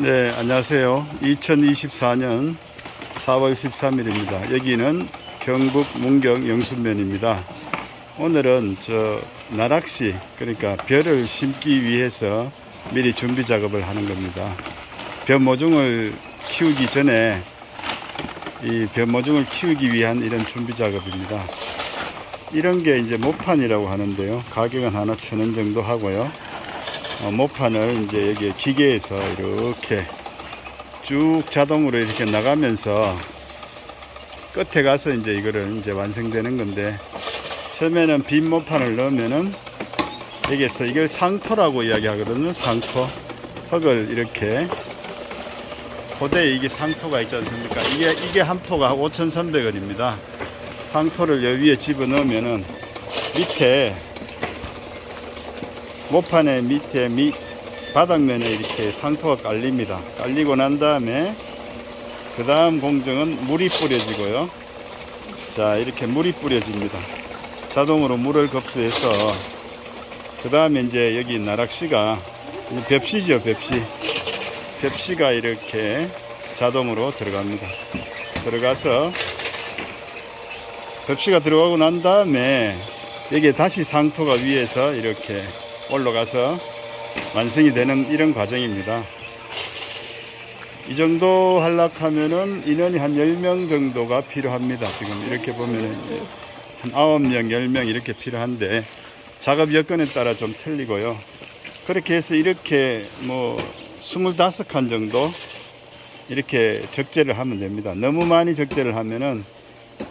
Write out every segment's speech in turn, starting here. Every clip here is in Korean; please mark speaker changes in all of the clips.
Speaker 1: 네, 안녕하세요. 2024년 4월 13일입니다. 여기는 경북 문경 영순면입니다. 오늘은 저 나락시, 그러니까 벼를 심기 위해서 미리 준비 작업을 하는 겁니다. 벼 모종을 키우기 전에 이 벼 모종을 키우기 위한 이런 준비 작업입니다. 이런 게 이제 모판이라고 하는데요. 가격은 하나 천 원 정도 하고요. 어, 모판을 이제 여기 기계에서 이렇게 쭉 자동으로 이렇게 나가면서 끝에 가서 이제 이거를 이제 완성되는 건데 처음에는 빈 모판을 넣으면은 여기서 이걸 상토라고 이야기하거든요. 상토. 흙을 이렇게 고대에 이게 상토가 있지 않습니까? 이게 이게 한 포가 5,300원입니다. 상토를 여 위에 집어 넣으면은 밑에 모판의 밑에 밑 바닥면에 이렇게 상토가 깔립니다. 깔리고 난 다음에 그 다음 공정은 물이 뿌려지고요. 자 이렇게 물이 뿌려집니다. 자동으로 물을 급수해서 그 다음에 이제 여기 나락시가 벽시죠 벽시 벽시가 이렇게 자동으로 들어갑니다. 들어가서 벽시가 들어가고 난 다음에 여기에 다시 상토가 위에서 이렇게 올라가서 완성이 되는 이런 과정입니다. 이 정도 하려면은 인원이 한 10명 정도가 필요합니다. 지금 이렇게 보면은 한 9명, 10명 이렇게 필요한데 작업 여건에 따라 좀 틀리고요. 그렇게 해서 이렇게 뭐 25칸 정도 이렇게 적재를 하면 됩니다. 너무 많이 적재를 하면은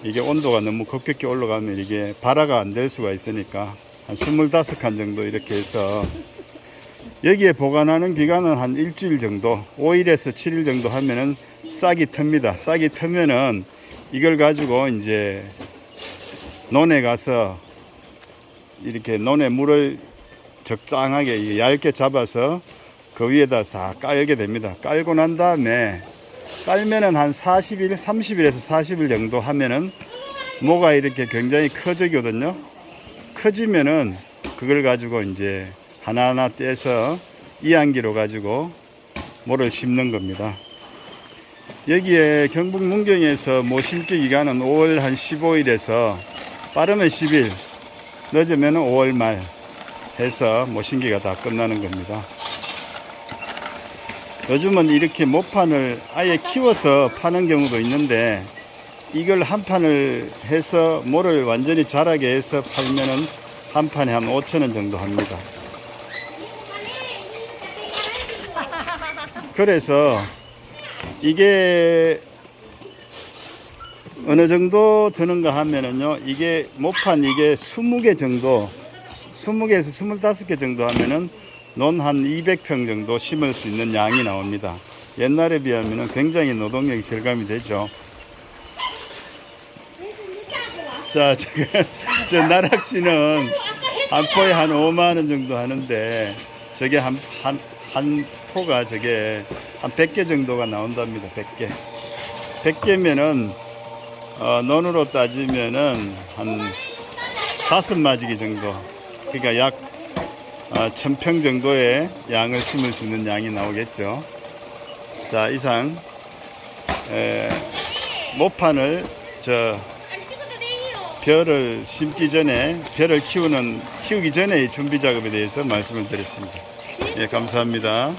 Speaker 1: 이게 온도가 너무 급격히 올라가면 이게 발화가 안 될 수가 있으니까 한 25칸 정도 이렇게 해서 여기에 보관하는 기간은 한 일주일 정도, 5일에서 7일 정도 하면은 싹이 틉니다. 싹이 트면은 이걸 가지고 이제 논에 가서 이렇게 논에 물을 적당하게 얇게 잡아서 그 위에다 싹 깔게 됩니다. 깔고 난 다음에 깔면은 한 40일, 30일에서 40일 정도 하면은 모가 이렇게 굉장히 커지거든요. 커지면은 그걸 가지고 이제 하나하나 떼서 이안기로 가지고 모를 심는 겁니다. 여기에 경북 문경에서 모 심기 기간은 5월 한 15일에서 빠르면 10일, 늦으면 5월 말 해서 모심기가 다 끝나는 겁니다. 요즘은 이렇게 모판을 아예 키워서 파는 경우도 있는데 이걸 한 판을 해서 모를 완전히 자라게 해서 팔면은 한 판에 한 5천 원 정도 합니다. 그래서 이게 어느 정도 드는가 하면은요, 이게 모판 이게 20개 정도, 20개에서 25개 정도 하면은 논 한 200평 정도 심을 수 있는 양이 나옵니다. 옛날에 비하면은 굉장히 노동력이 절감이 되죠. 자, 지금 저 나락시는 한 포에 한 5만 원 정도 하는데 저게 한, 한, 한 포가 저게 한 100개 정도가 나온답니다. 100개. 100개면은 어, 논으로 따지면은 한 다섯 마지기 정도. 그러니까 약 어, 천평 정도의 양을 심을 수 있는 양이 나오겠죠. 자, 이상 에, 모판을 저 벼를 심기 전에 벼를 키우는 키우기 전에 이 준비 작업에 대해서 말씀을 드렸습니다. 예, 감사합니다.